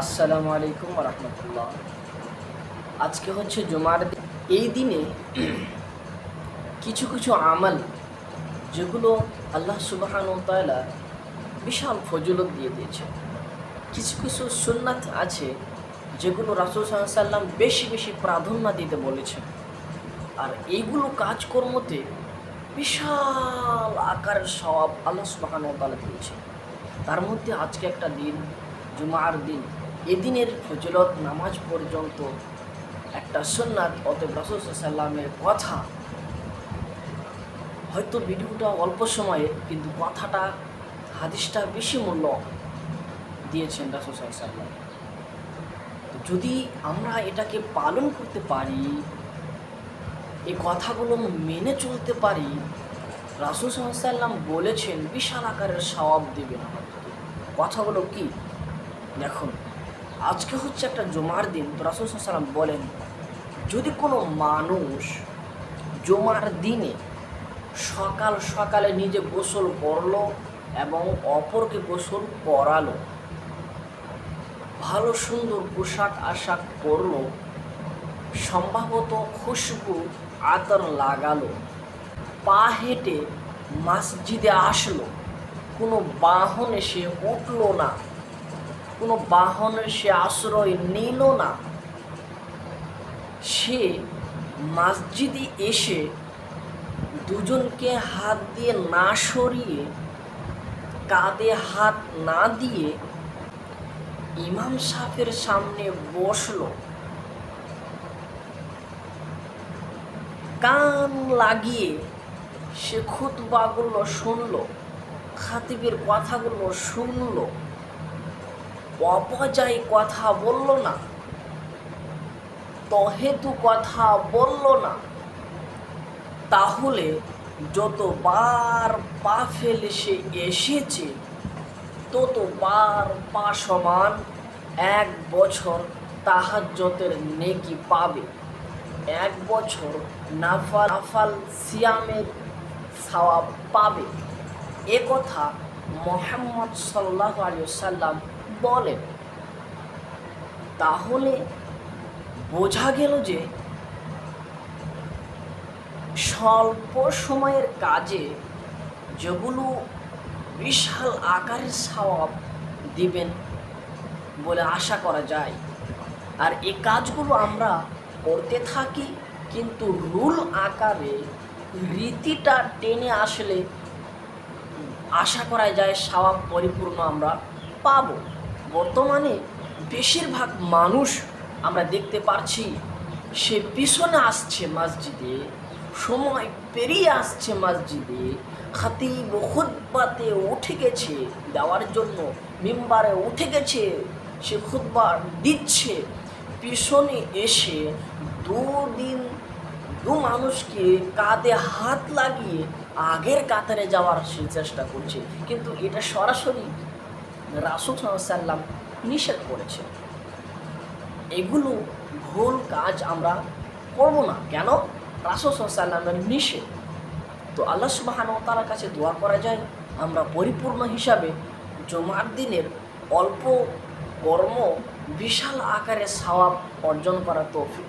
আসসালামু আলাইকুম রহমতুল্লাহ। আজকে হচ্ছে জুমার দিন। এই দিনে কিছু কিছু আমল, যেগুলো আল্লাহ সুবাহান তাআলা বিশাল ফজলত দিয়ে দিয়েছে কিছু কিছু সুন্নাত আছে, যেগুলো রাসুল সাল্লাম বেশি বেশি প্রাধান্য দিতে বলেছেন। আর এইগুলো কাজকর্মতে বিশাল আকারের সব আল্লাহ সুবাহান তাআলা দিয়েছে তার মধ্যে আজকে একটা দিন, জুমার দিন। এদিনের ফজলত নামাজ পর্যন্ত একটা সুন্নাত অতএব রাসুল সাল্লামের কথা হয়তো ভিডিওটা অল্প সময়ে, কিন্তু কথাটা, হাদিসটা বেশি মূল্য দিয়েছেন রাসুল সাল্লাম তো যদি আমরা এটাকে পালন করতে পারি, এই কথাগুলো মেনে চলতে পারি, রাসুল সাল্লাম বলেছেন, বিশাল আকারের সওয়াব দেবেন আমাদেরকে। কথাগুলো কি? দেখুন। আজকে হচ্ছে একটা জমার দিন, তো রাসুল বলেন, যদি কোনো মানুষ জমার দিনে সকাল সকালে নিজে গোসল করল এবং অপরকে গোসল করালো, ভালো সুন্দর পোশাক আশাক পরলো, সম্ভবত খুশবু আতর লাগালো, পা হেঁটে মসজিদে আসলো, কোনো বাহনে সে উঠল না কোনো বাহনে সে আশ্রয় নিল না। সে মসজিদে এসে দুজনকে হাত দিয়ে না সরিয়ে, কাঁধে হাত না দিয়ে ইমাম সাহেবের সামনে বসল। কান লাগিয়ে সে খুতবাগুলো শুনল, খাতিবের কথাগুলো শুনলো। অপজায় কথা বলল না। তহেতু কথা বলল না। তাহলে যতবার পা ফেলে সে এসেছে, ততবার পা সমান এক বছর তাহাজ্জতের নেকি পাবে। এক বছর নাফাল নাফাল সিয়ামের সওয়াব পাবে। এ কথা মোহাম্মদ সাল্লাহ আলী সাল্লাম বলেন। তাহলে বোঝা গেল যে স্বল্প সময়ের কাজে যেগুলো বিশাল আকারের সওয়াব দিবেন বলে আশা করা যায়। আর এই কাজগুলো আমরা করতে থাকি, কিন্তু রুল আকারে রীতিটা টেনে আসলে আশা করা যায় সওয়াব পরিপূর্ণ আমরা পাব। বর্তমানে বেশিরভাগ মানুষ আমরা দেখতে পারছি, সে পিছনে আসছে মসজিদে, সময় পেরিয়ে আসছে মসজিদে, খাতিব খুদ্বাতে উঠে গেছে, দেওয়ার জন্য মেম্বারে উঠে গেছে, সে খুদ্া দিচ্ছে। পিছনে এসে দুদিন দু মানুষকে কাঁধে হাত লাগিয়ে আগের কাতারে যাওয়ার সে চেষ্টা করছে। কিন্তু এটা সরাসরি রাসুল সাল্লাম নিষেধ করেছে এগুলো ভুল কাজ আমরা করব না। কেন? রাসুল সাল্লামের নিষেধ। তো আল্লাহ সুবাহান তার কাছে দোয়া করা যায়, আমরা পরিপূর্ণ হিসাবে জমার দিনের অল্প কর্ম, বিশাল আকারে সওয়াব অর্জন করা তৌফিক